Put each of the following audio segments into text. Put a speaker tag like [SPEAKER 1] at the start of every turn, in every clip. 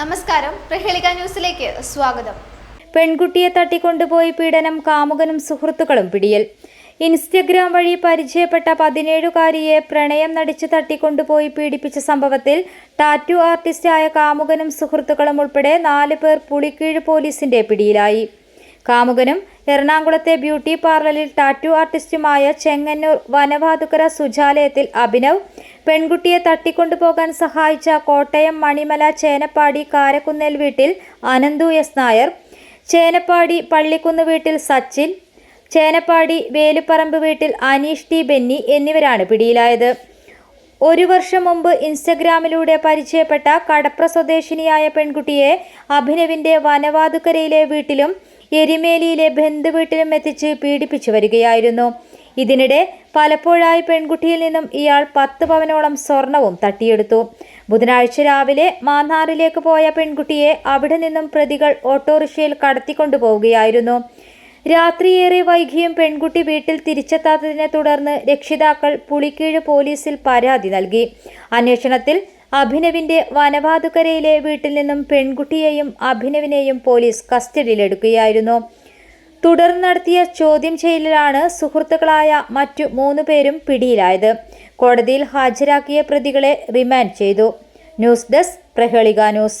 [SPEAKER 1] നമസ്കാരം. പ്രഹേളിക ന്യൂസിലേക്ക് സ്വാഗതം.
[SPEAKER 2] പെൺകുട്ടിയെ തട്ടിക്കൊണ്ടുപോയി പീഡനം കാമുകനും സുഹൃത്തുക്കളും പിടിയിൽ. ഇൻസ്റ്റഗ്രാം വഴി പരിചയപ്പെട്ട പതിനേഴുകാരിയെ പ്രണയം നടിച്ച് തട്ടിക്കൊണ്ടുപോയി പീഡിപ്പിച്ച സംഭവത്തിൽ ടാറ്റു ആർട്ടിസ്റ്റായ കാമുകനും സുഹൃത്തുക്കളും ഉൾപ്പെടെ നാല് പേർ പുളിക്കീഴ് പോലീസിന്റെ പിടിയിലായി. കാമുകനും എറണാകുളത്തെ ബ്യൂട്ടി പാർലറിൽ ടാറ്റു ആർട്ടിസ്റ്റുമായ ചെങ്ങന്നൂർ വനവാതുക്കര സുജാലയത്തിൽ അഭിനവ് പെൺകുട്ടിയെ തട്ടിക്കൊണ്ടുപോകാൻ സഹായിച്ച കോട്ടയം മണിമല ചേനപ്പാടി കാരക്കുന്നേൽ വീട്ടിൽ അനന്തു എസ്. നായർ ചേനപ്പാടി പള്ളിക്കുന്ന് വീട്ടിൽ സച്ചിൻ ചേനപ്പാടി വേലുപറമ്പ് വീട്ടിൽ അനീഷ് ടി. ബെന്നി എന്നിവരാണ് പിടിയിലായത്. ഒരു വർഷം മുമ്പ് ഇൻസ്റ്റഗ്രാമിലൂടെ പരിചയപ്പെട്ട കടപ്ര സ്വദേശിനിയായ പെൺകുട്ടിയെ അഭിനവിന്റെ വനവാതുക്കരയിലെ വീട്ടിലും എരിമേലിയിലെ ബന്ധുവീട്ടിലും എത്തിച്ച് പീഡിപ്പിച്ചു വരികയായിരുന്നു. ഇതിനിടെ പലപ്പോഴായി പെൺകുട്ടിയിൽ നിന്നും ഇയാൾ പത്ത് പവനോളം സ്വർണവും തട്ടിയെടുത്തു. ബുധനാഴ്ച രാവിലെ മാന്നാറിലേക്ക് പോയ പെൺകുട്ടിയെ അവിടെ നിന്നും പ്രതികൾ ഓട്ടോറിക്ഷയിൽ കടത്തിക്കൊണ്ടുപോവുകയായിരുന്നു. രാത്രിയേറെ വൈകിയും പെൺകുട്ടി വീട്ടിൽ തിരിച്ചെത്താത്തതിനെ തുടർന്ന് രക്ഷിതാക്കൾ പുളിക്കീഴ് പോലീസിൽ പരാതി നൽകി. അന്വേഷണത്തിൽ അഭിനവിന്റെ വനവാതുക്കരയിലെ വീട്ടിൽ നിന്നും പെൺകുട്ടിയെയും അഭിനവിനെയും പോലീസ് കസ്റ്റഡിയിലെടുക്കുകയായിരുന്നു. തുടർന്ന് നടത്തിയ ചോദ്യം ചെയ്യലിലാണ് സുഹൃത്തുക്കളായ മറ്റു മൂന്ന് പേരും പിടിയിലായത്. കോടതിയിൽ ഹാജരാക്കിയ പ്രതികളെ റിമാൻഡ് ചെയ്തു. News desk Prahelika news.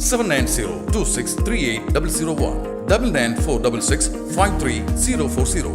[SPEAKER 3] Seven nine zero two six three eight double zero one double nine four double six five three zero four zero